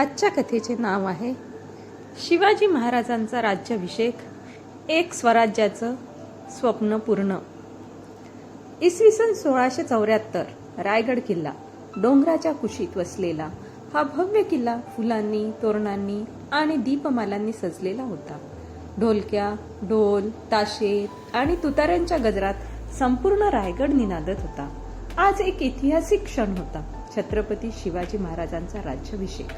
आजच्या कथेचे नाव आहे शिवाजी महाराजांचा राज्याभिषेक एक स्वराज्याचं स्वप्न पूर्ण. इसवी सन सोळाशे चौऱ्याहत्तर रायगड किल्ला डोंगराच्या कुशीत वसलेला हा भव्य किल्ला फुलांनी तोरणांनी आणि दीपमालांनी सजलेला होता. ढोलक्या ढोल ताशे आणि तुताऱ्यांच्या गजरात संपूर्ण रायगड निनादत होता. आज एक ऐतिहासिक क्षण होता. छत्रपती शिवाजी महाराजांचा राज्याभिषेक.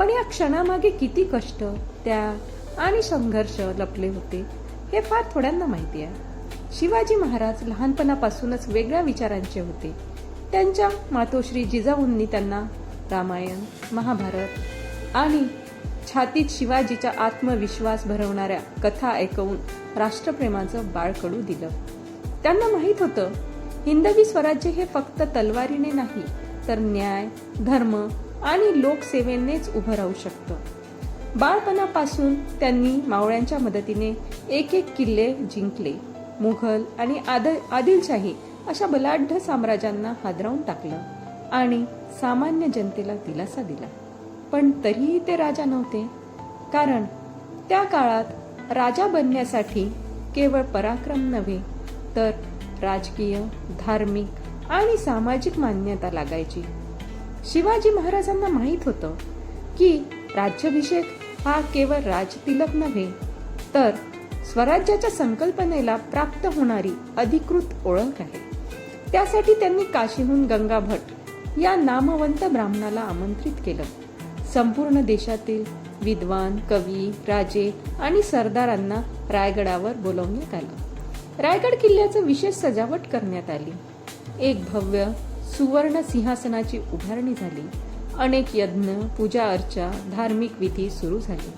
पण या क्षणामागे किती कष्ट त्याग आणि संघर्ष लपले होते हे फार थोड्यांना माहिती आहे. शिवाजी महाराज लहानपणापासूनच वेगळ्या विचारांचे होते. त्यांच्या मातोश्री जिजाऊंनी त्यांना रामायण महाभारत आणि छातीत शिवाजीचा आत्मविश्वास भरवणाऱ्या कथा ऐकवून राष्ट्रप्रेमाचं बाळकडू दिलं. त्यांना माहीत होतं हिंदवी स्वराज्य हे फक्त तलवारीने नाही तर न्याय धर्म आणि लोकसेवेनेच उभं राहू शकतं. बाळपणापासून त्यांनी मावळ्यांच्या मदतीने एक एक किल्ले जिंकले. मुघल आणि आद आदिलशाही अशा बलाढ्य साम्राज्यांना हादरावून टाकलं आणि सामान्य जनतेला दिलासा दिला. पण तरीही ते राजा नव्हते. कारण त्या काळात राजा बनण्यासाठी केवळ पराक्रम नव्हे तर राजकीय धार्मिक आणि सामाजिक मान्यता लागायची. शिवाजी महाराजांना माहीत होतं की राज्याभिषेक हा केवळ राजतिलक नव्हे तर स्वराज्याच्या संकल्पनेला प्राप्त होणारी अधिकृत ओळख आहे. त्यासाठी त्यांनी काशीहून गंगा भट या नामवंत ब्राह्मणाला आमंत्रित केलं. संपूर्ण देशातील विद्वान कवी राजे आणि सरदारांना रायगडावर बोलवण्यात आलं. रायगड किल्ल्याचं विशेष सजावट करण्यात आली. एक भव्य सुवर्ण सिंहासनाची उभारणी झाली. अनेक यज्ञ पूजा अर्चा धार्मिक विधी सुरू झाली.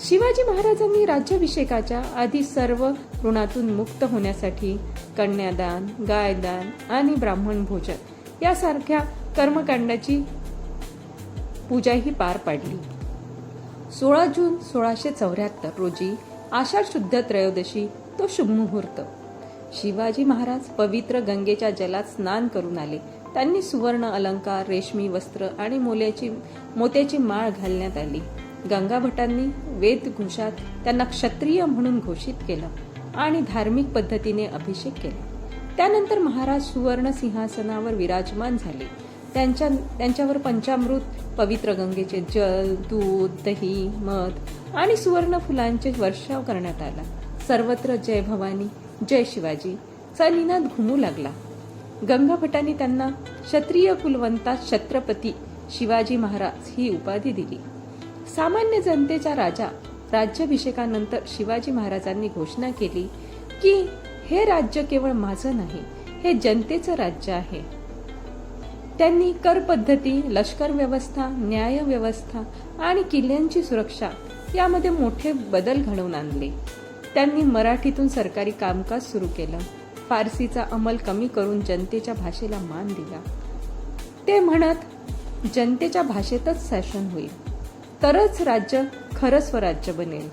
शिवाजी महाराजांनी राज्याभिषेकाच्या आधी सर्व ऋणातून मुक्त होण्यासाठी कन्यादान गायदान आणि ब्राह्मण भोजन यासारख्या कर्मकांडाची पूजाही पार पाडली. सोळा जून सोळाशे चौऱ्याहत्तर रोजी आषाढ शुद्ध त्रयोदशी तो शुभ मुहूर्त. शिवाजी महाराज पवित्र गंगेच्या जलात स्नान करून आले. त्यांनी सुवर्ण अलंकार रेशमी वस्त्र आणि मोल्याची मोत्याची माळ घालण्यात आली. गंगाभटांनी वेदघोषात त्यांना क्षत्रिय म्हणून घोषित केलं आणि धार्मिक पद्धतीने अभिषेक केला. त्यानंतर महाराज सुवर्ण सिंहासनावर विराजमान झाले. त्यांच्या त्यांच्यावर पंचामृत पवित्र गंगेचे जल दूध दही मध आणि सुवर्ण फुलांचे वर्षाव करण्यात आला. सर्वत्र जय भवानी. जय शिवाजी. चा निनाद घुमू लागला. गंगाभटाने त्यांना क्षत्रिय कुलवंता छत्रपती शिवाजी महाराज ही उपाधी दिली. सामान्य जनतेच्या राजा राज्याभिषेकानंतर शिवाजी महाराजांनी घोषणा केली की हे राज्य केवळ माझं नाही हे जनतेचं राज्य आहे. त्यांनी कर पद्धती लष्कर व्यवस्था न्याय व्यवस्था आणि किल्ल्यांची सुरक्षा यामध्ये मोठे बदल घडवून आणले. त्यांनी मराठीतून सरकारी कामकाज सुरू केलं. फारसीचा अंमल कमी करून जनतेच्या भाषेला मान दिला. ते म्हणत जनतेच्या भाषेतच शासन होईल. तरच राज्य खरं स्वराज्य बनेल.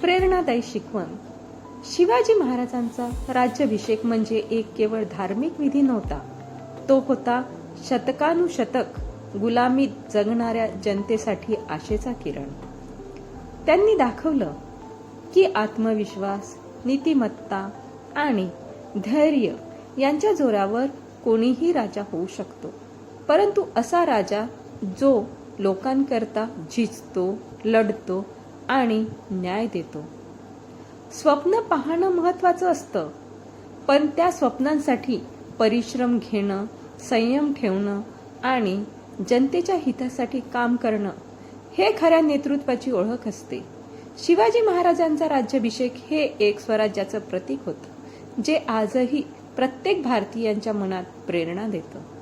प्रेरणादायी शिकवण. शिवाजी महाराजांचा राज्याभिषेक म्हणजे एक केवळ धार्मिक विधी नव्हता. तो होता शतकानुशतक गुलामीत जगणाऱ्या जनतेसाठी आशेचा किरण. त्यांनी दाखवलं की आत्मविश्वास नीतिमत्ता आणि धैर्य यांच्या जोरावर कोणीही राजा होऊ शकतो. परंतु असा राजा जो लोकांकरता झिजतो लढतो आणि न्याय देतो. स्वप्न पाहणं महत्वाचं असतं पण त्या स्वप्नांसाठी परिश्रम घेणं संयम ठेवणं आणि जनतेच्या हितासाठी काम करणं हे खऱ्या नेतृत्वाची ओळख असते. शिवाजी महाराजांचा राज्याभिषेक हे एक स्वराज्याचं प्रतीक होतं जे आजही प्रत्येक भारतीयांच्या मनात प्रेरणा देतं.